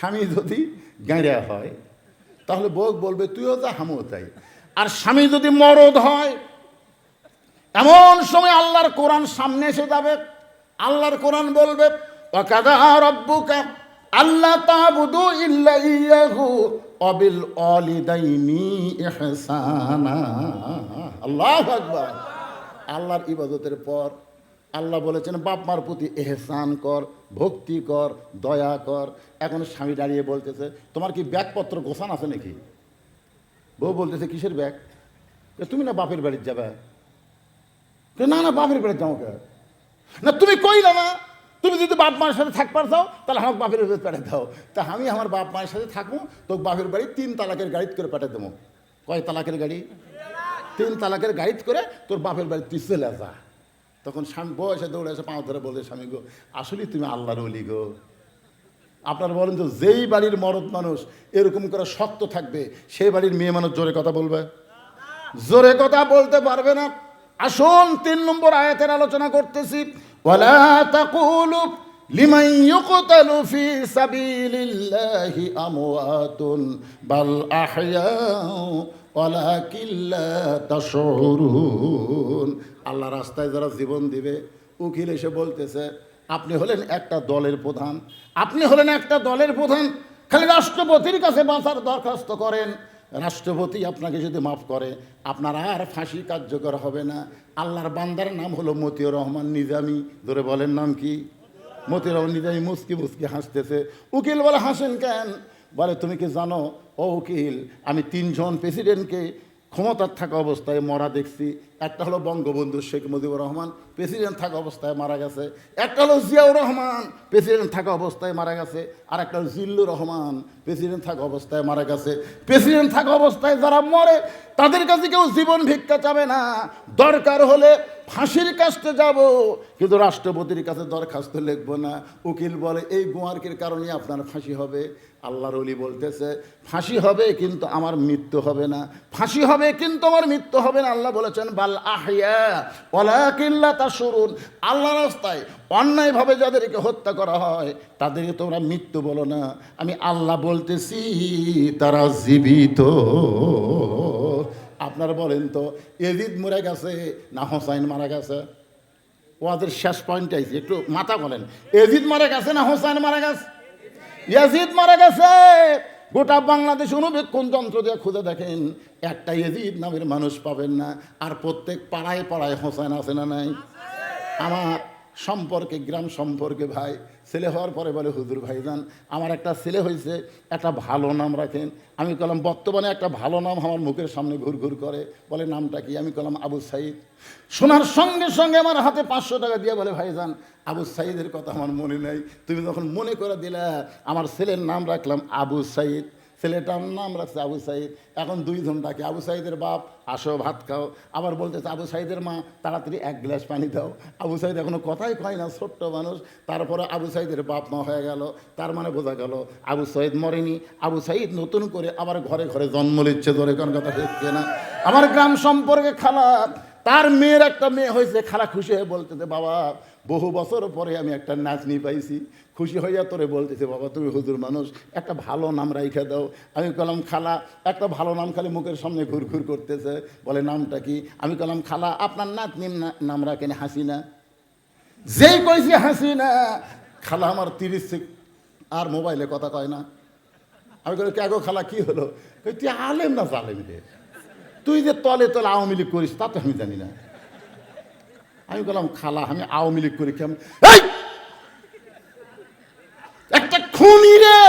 স্বামী যদি গাঁড়া হয়, তাহলে বউ বলবে, তুইও তা হামও তাই। আর স্বামী যদি মরদ হয়, এমন সময় আল্লাহর কোরআন সামনে এসে যাবে। আল্লাহর কোরআন বলবে আল্লাহ তাবুদু ইল্লা ইয়াহু অবিল অলিদাইনি আল্লাহু আল্লাহর ইবাদতের পর আল্লাহ বলেছেন বাপ মার প্রতি এহসান কর ভক্তি কর দয়া কর। এখন স্বামী দাঁড়িয়ে বলতেছে তোমার কি ব্যাগপত্র গোছান আছে নাকি? বউ বলতেছে কিসের ব্যাগ? "এ, তুমি না বাপের বাড়ির যাবে? না না বাপের বাড়ি যাও না তুমি কইলে না তুমি যদি বাপ মায়ের সাথে থাকবার দাও তাহলে আমার বাপের বাড়ি পাঠিয়ে দাও। তা আমি আমার বাপ মায়ের সাথে থাকব তো বাপের বাড়ি তিন তালাকের গাড়ি করে পাঠিয়ে দেবো। কয় তালাকের গাড়ি? তিন তালাকের গাইড করে তোর বাপের বাড়ি তুই চলে যা। তখন স্বামী বয়সে দৌড়ে এসে পাঁচ ধরে বলছে স্বামী গো, আসলেই তুমি আল্লাহর অলি গো। আপনার বলেন তো, যেই বাড়ির মরদ মানুষ এরকম করে শক্ত থাকবে সেই বাড়ির মেয়ে মানুষ জোরে কথা বলবে? জোরে কথা বলতে পারবে না। আসুন, তিন নম্বর আয়াতের আলোচনা করতেছি। ফি সাবিলিল্লাহি আমওয়াতুন বাল তাশউরুন আল্লাহ রাস্তায় যারা জীবন দিবে, উকিল এসে বলতেছে, আপনি হলেন একটা দলের প্রধান, আপনি হলেন একটা দলের প্রধান, খালি রাষ্ট্রপতির কাছে বাঁচার দরখাস্ত করেন। রাষ্ট্রপতি আপনাকে যদি মাফ করে, আপনার আর ফাঁসি কার্যকর হবে না। আল্লাহর বান্দার নাম হলো মতিউর রহমান নিজামি। ধরে বলেন নাম কি? মতিউর রহমান নিজামি মুসকি মুসকি হাসতেছে। উকিল বলে, হাসেন কেন? বলে, তুমি কি জানো, ও উকিল, আমি তিনজন প্রেসিডেন্টকে ক্ষমতার থাকা অবস্থায় মরা দেখছি। একটা হলো বঙ্গবন্ধু শেখ মুজিবুর রহমান, প্রেসিডেন্ট থাকা অবস্থায় মারা গেছে। একটা হলো জিয়াউর রহমান, প্রেসিডেন্ট থাকা অবস্থায় মারা গেছে। আর একটা হলো জিল্লুর রহমান, প্রেসিডেন্ট থাকা অবস্থায় মারা গেছে। প্রেসিডেন্ট থাকা অবস্থায় যারা মরে, তাদের কাছে কেউ জীবন ভিক্ষা চাবে না। দরকার হলে ফাঁসির কাছতে যাব, কিন্তু রাষ্ট্রপতির কাছে দরখাস্ত লিখব না। উকিল বলে, এই গোয়ার্কের কারণে আপনার ফাঁসি হবে। আল্লাহর অলি বলতেছে, ফাঁসি হবে, কিন্তু আমার মৃত্যু হবে না। ফাঁসি হবে, কিন্তু আমার মৃত্যু হবে না। আল্লাহ বলেছেন, বাল আহিয়া ওলা কিল্লা তা সরুন আল্লাহ রাস্তায় অন্যায়ভাবে যাদেরকে হত্যা করা হয়, তাদেরকে তোমরা মৃত্যু বলো না। আমি আল্লাহ বলতেছি, তারা জীবিত। আপনারা বলেন তো, এজিদ মরে গেছে না হোসাইন মারা গেছে? ওদের শেষ পয়েন্ট আইছে, একটু মাথা বলেন। এজিদ মারা গেছে না হোসাইন মারা গেছে? ইয়াজিদ মারা গেছে! গোটা বাংলাদেশ অনুবেক্ষণ যন্ত্র দিয়ে খুঁজে দেখেন, একটা এজিদ নামের মানুষ পাবেন না, আর প্রত্যেক পাড়ায় পাড়ায় হোসেন আছে না নাই? আমার সম্পর্কে, গ্রাম সম্পর্কে ভাই ছেলে হওয়ার পরে বলে, হুজুর ভাইজান, আমার একটা ছেলে হয়েছে, একটা ভালো নাম রাখেন। আমি কলাম, বর্তমানে একটা ভালো নাম আমার মুখের সামনে ঘুর ঘুর করে। বলে, নামটা কি? আমি কলাম, আবু সাইদ। শোনার সঙ্গে সঙ্গে আমার হাতে পাঁচশো টাকা দিয়ে বলে, ভাইজান, আবু সাইদের কথা আমার মনে নেই। তুমি যখন মনে করে দিলে, আমার ছেলের নাম রাখলাম আবু সাইদ। ছেলেটার নাম রাখছে আবু সাইদ। এখন দুইজন ডাকে, আবু সাইদের বাপ, আসো ভাত খাও। আবার বলতেছে আবু সাইদের মা, তাড়াতাড়ি এক গ্লাস পানি দাও। আবু সাইদ এখনও কথাই কয় না, ছোট্ট মানুষ। তারপরে আবু সাইদের বাপ মা হয়ে গেল। তার মানে বোঝা গেল, আবু সাইদ মরেনি। আবু সাইদ নতুন করে আবার ঘরে ঘরে জন্ম নিচ্ছে ধরে কোন কথা হচ্ছে না আমার গ্রাম সম্পর্কে খালা, তার মেয়ের একটা মেয়ে হয়েছে, খালা খুশি হয়ে বলতেছে, বাবা বহু বছর পরে আমি একটা নাচনি পাইছি। খুশি হইয়া তোরে বলতেছে, বাবা, তুমি হুজুর মানুষ, একটা ভালো নাম রাইখা দাও। আমি কলাম খালা, একটা ভালো নাম খালি মুখের সামনে ঘুর ঘুর করতেছে। বলে, নামটা কি? আমি কলাম খালা, আপনার নাতনি নাম রাখেন হাসিনা। যেই কইছি হাসিনা, খালা আমার তিরিশ আর মোবাইলে কথা কয় না। আমি কে গো খালা, কি হলো? তুই আলেম না জালেম রে? তুই যে তলে তলে আওয়ামী লীগ করিস, তা তো আমি জানি না। আমি বললাম, খালা, আমি আওয়ামী লীগ করি, কেমন? এই! একটা খুনি রে!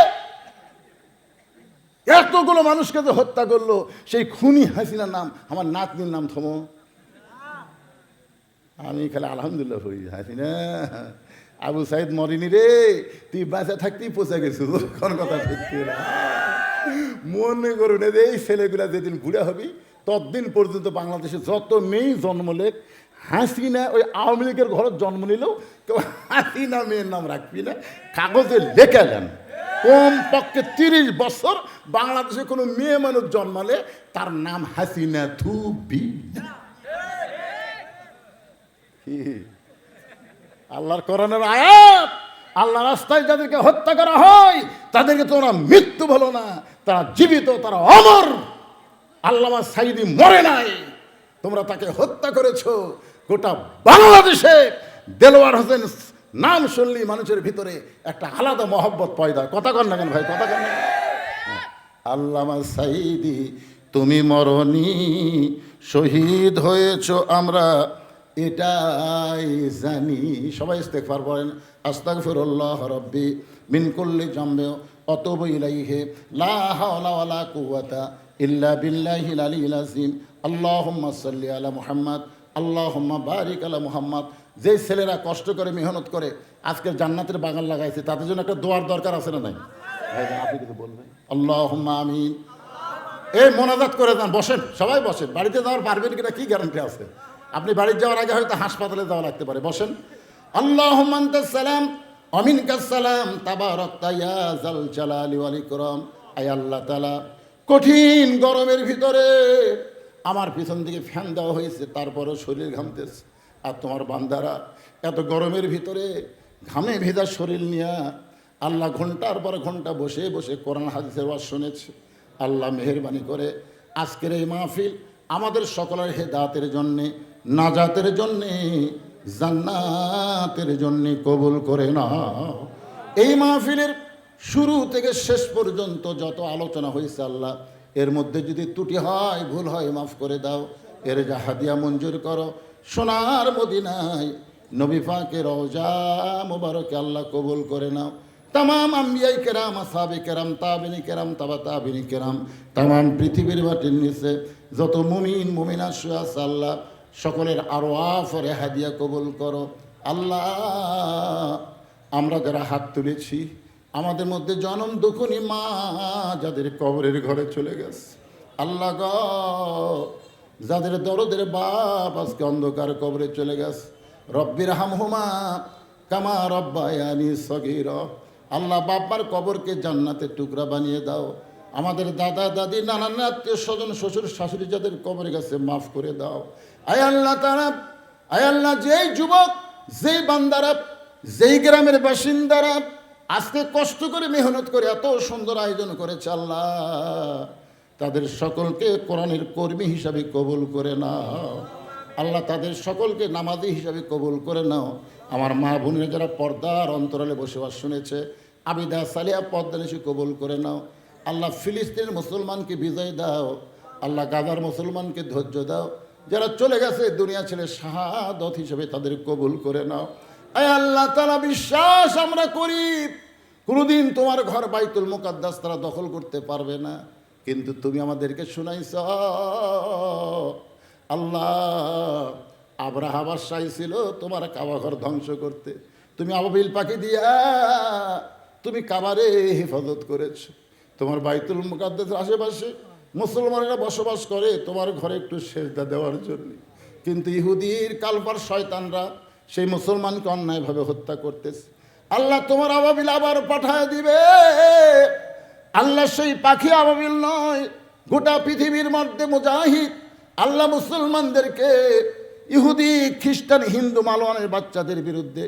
এতগুলো মানুষকে যে হত্যা করল, সেই খুনি হাসিনার নাম, আমার নাতনির নাম থমো। আমি খালি আলহামদুলিল্লাহ হই হাসিনা। আবু সাইদ মরিনি রে, তুই বাঁচা থাকতেই পচে গেছিস কোন কথা না। মনে করুন এই ছেলেগুলা যেদিন বুড়া হবি, ততদিন পর্যন্ত বাংলাদেশে যত মেয়ে জন্ম লেখ হাসিনা ওই আওয়ামী লীগের ঘরে জন্ম নিলেও কেউ হাসিনা মেয়ের নাম রাখবি না। কাগজে লেখা দেন কম পক্ষে তিরিশ বছর বাংলাদেশে কোনো মেয়ে মানুষ জন্মালে তার নাম হাসিনা না কি? আল্লাহর কোরআনের আয়াত আল্লাহ রাস্তায় যাদেরকে হত্যা করা হয়, তাদেরকে তোমরা মৃত্যু বলো না, তারা জীবিত, তারা অমর। আল্লামা সাইদি মরে নাই। তোমরা তাকে হত্যা করেছ। গোটা বাংলাদেশে দেলোয়ার হোসেন নাম শুনলি মানুষের ভিতরে একটা আলাদা মহব্বত পয়দা। কথা কন না কেন ভাই, কথা কন না কেন? আল্লামা সাইদি, তুমি মরনি শহীদ হয়েছ আমরা, এটাই জানি। সবাই ইস্তেগফার বলেন আস্তাগফিরুল্লাহ রব্বি মিন কুল্লি জামবে অতব ইলাইহি। লা হাওলা ওয়ালা কুওয়াতা ইল্লা বিল্লাহিল আলিয়্যিল আযীম। আল্লাহুম্মা সাল্লি আলা মুহাম্মদ, আল্লাহুম্মা বারিক আলা মুহাম্মদ। যে ছেলেরা কষ্ট করে, মেহনত করে আজকের জান্নাতের বাগান লাগাইছে, তাদের জন্য একটা দোয়ার দরকার আছে না নাই? আপনি আমিন। এই মোনাজাত করে দেন বসেন, সবাই বসেন। বাড়িতে যাওয়ার পারবেন কিনা কি গ্যারান্টি আছে? আপনি বাড়িতে যাওয়ার আগে হয়তো হাসপাতালে যাওয়া লাগতে পারে, বসেন। আল্লাহ সালাম অমিন সালাম, তাবারক ইয়া জাল জালালি আল্লাহ তাআলা, কঠিন গরমের ভিতরে আমার পিছন দিকে ফ্যান দেওয়া হয়েছে, তারপরও শরীর ঘামতেছে। আর তোমার বান্দারা, এত গরমের ভিতরে ঘামে ভেজা শরীর নিয়ে আল্লাহ ঘণ্টার পর ঘণ্টা বসে বসে কোরআন হাদিসের ওয়াজ শুনেছে। আল্লাহ মেহরবানি করে আজকের এই মাহফিল আমাদের সকলের হেদাতের জন্যে, নাজাতের জন্যে, জান্নাতের জন্যে কবুল করে না এই মাহফিলের শুরু থেকে শেষ পর্যন্ত যত আলোচনা হয়েছে আল্লাহ এর মধ্যে যদি ত্রুটি হয়, ভুল হয়, মাফ করে দাও। এর যা হাদিয়া মঞ্জুর করো। সোনার মদিনায় নবী পাকে রওজা মোবারকে আল্লাহ কবুল করে নাও। তামাম আম্বিয়াই কেরাম আসাবে কেরাম, তাবিনি কেরাম, তাবা তাবিনী কেরাম। তামাম পৃথিবীর মাটির নিচে যত মুমিন, মুমিনা সুয়াস আল্লাহ, সকলের আরও আফরে হাদিয়া কবুল করো। আল্লাহ, আমরা যারা হাত তুলেছি আমাদের মধ্যে জনম দুখুনি মা যাদের কবরের ঘরে চলে গেছে। আল্লাহ গ, যাদের দরদের বাপ আজকে অন্ধকার কবরে চলে গেছে। রব্বির হামহুমা কামা রব্বায়ানি সগির। আল্লাহ বাপ্পার কবরকে জান্নাতের টুকরা বানিয়ে দাও। আমাদের দাদা, দাদি, নানান আত্মীয় স্বজন, শ্বশুর, শাশুড়ি যাদের কবরে গেছে, মাফ করে দাও। আয় আল্লাহ তারা, আয় আল্লাহ যেই যুবক, যেই বান্দারা, যেই গ্রামের বাসিন্দারা আজকে কষ্ট করে মেহনত করে এত সুন্দর আয়োজন করেছে আল্লাহ। তাদের সকলকে কোরআনের কর্মী হিসাবে কবুল করে নাও। আল্লাহ তাদের সকলকে নামাজি হিসাবে কবুল করে নাও। আমার মা বোনেরা যারা পর্দার অন্তরালে বসবাস শুনেছে, আবিদা সালিয়া পদ্মানিসি কবুল করে নাও। আল্লাহ ফিলিস্তিনের মুসলমানকে বিজয় দাও। আল্লাহ গাজার মুসলমানকে ধৈর্য দাও। যারা চলে গেছে, দুনিয়া ছেলে শাহাদত হিসেবে তাদের কবুল করে নাও। আল্লাহ তালা বিশ্বাস আমরা করি। কোনোদিন তোমার ঘর বাইতুল মুকাদ্দাস তারা দখল করতে পারবে না। কিন্তু তুমি আমাদেরকে শুনাইছ। আল্লাহ আব্রাহা বাসাই ছিল, তোমার কাবা ঘর ধ্বংস করতে। তুমি আবাবিল পাখি দিয়া তুমি কাবারে হেফাজত করেছ। তোমার বাইতুল মুকাদ্দাসের আশেপাশে মুসলমানেরা বসবাস করে তোমার ঘরে একটু সেজদা দেওয়ার জন্য। কিন্তু ইহুদির কালবার শয়তানরা সেই মুসলমানকে অন্যায়ভাবে হত্যা করতেছে। আল্লাহ তোমার আবাবিল আবার পাঠায় দিবে। আল্লাহ সেই পাখি আবাবিল নয়, গোটা পৃথিবীর মধ্যে মুজাহিদ। আল্লাহ মুসলমানদেরকে ইহুদি, খ্রিস্টান, হিন্দু, মালওয়ানের বাচ্চাদের বিরুদ্ধে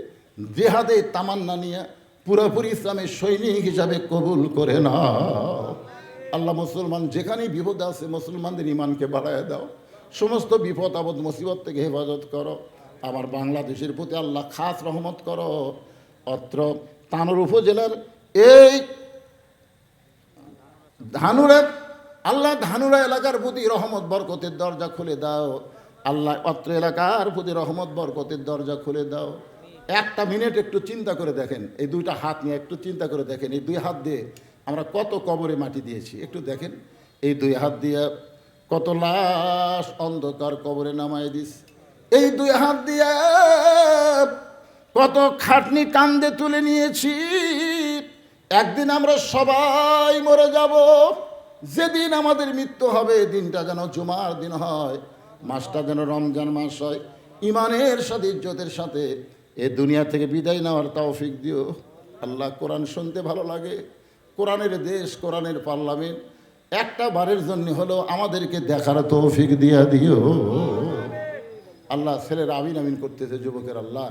জেহাদে তামান্না নিয়ে পুরোপুরি ইসলামের সৈনিক হিসাবে কবুল করে না আল্লাহ মুসলমান যেখানেই বিপদ আছে, মুসলমানদের ইমানকে বাড়ায় দাও। সমস্ত বিপদ, আপদ মুসিবত থেকে হেফাজত করো। আমার বাংলাদেশের প্রতি আল্লাহ খাস রহমত করো। অত্র তানোর উপজেলার এই ধানুরা, আল্লাহ ধানুরা এলাকার প্রতি রহমত বরকতের দরজা খুলে দাও। আল্লাহ অত্র এলাকার প্রতি রহমত বরকতের দরজা খুলে দাও। একটা মিনিট একটু চিন্তা করে দেখেন, এই দুইটা হাত নিয়ে একটু চিন্তা করে দেখেন, এই দুই হাত দিয়ে আমরা কত কবরে মাটি দিয়েছি, একটু দেখেন। এই দুই হাত দিয়ে কত লাশ অন্ধকার কবরে নামায় দিস। এই দুই হাত দিয়ে কত খাটনি কান্দে তুলে নিয়েছি। একদিন আমরা সবাই মরে যাব। যেদিন আমাদের মৃত্যু হবে দিনটা যেন জুমার দিন হয়। মাসটা যেন রমজান মাস হয়। ইমানের সাথে, ইজ্জতের সাথে এ দুনিয়া থেকে বিদায় নেওয়ার তৌফিক দিও। আল্লাহ কোরআন শুনতে ভালো লাগে। কোরআনের দেশ, কোরআনের পার্লামেন্ট। একটা বারের জন্য হলো আমাদেরকে দেখার তৌফিক দিয়া দিও। আল্লাহ ছেলের আমিন আমিন করতেছে যুবকের আল্লাহ।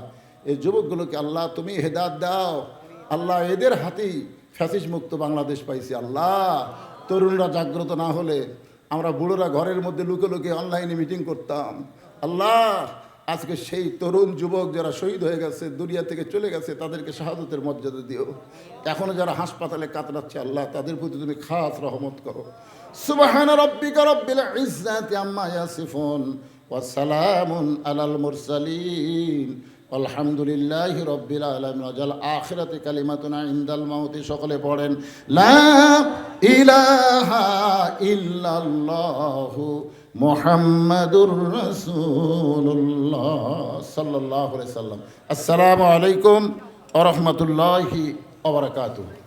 এই যুবকগুলোকে আল্লাহ তুমি হেদাত দাও। আল্লাহ এদের হাতেই ফ্যাসিস মুক্ত বাংলাদেশ পাইছি আল্লাহ। তরুণরা জাগ্রত না হলে আমরা বুড়োরা ঘরের মধ্যে লুকে লুকে অনলাইনে মিটিং করতাম। আল্লাহ, আজকে সেই তরুণ যুবক যারা শহীদ হয়ে গেছে, দুনিয়া থেকে চলে গেছে, তাদেরকে শাহাদতের মর্যাদা দিও। এখনও যারা হাসপাতালে কাতরাচ্ছে আল্লাহ, তাদের প্রতি তুমি খাস রহমত করো। সুবহান ওয়া সালামুন আলাল মুরসালিন। আলহামদুলিল্লাহ রব্বিল আলামিন। ওয়াজাল আখিরাতে কালিমাতুনা ইনদাল মাউতি। সকলে পড়েন, লা ইলাহা ইল্লাল্লাহু মুহাম্মাদুর রাসূলুল্লাহ সাল্লাল্লাহু আলাইহি সাল্লাম আসসালামু আলাইকুম ওয়া রাহমাতুল্লাহি ওয়া বারাকাতুহু।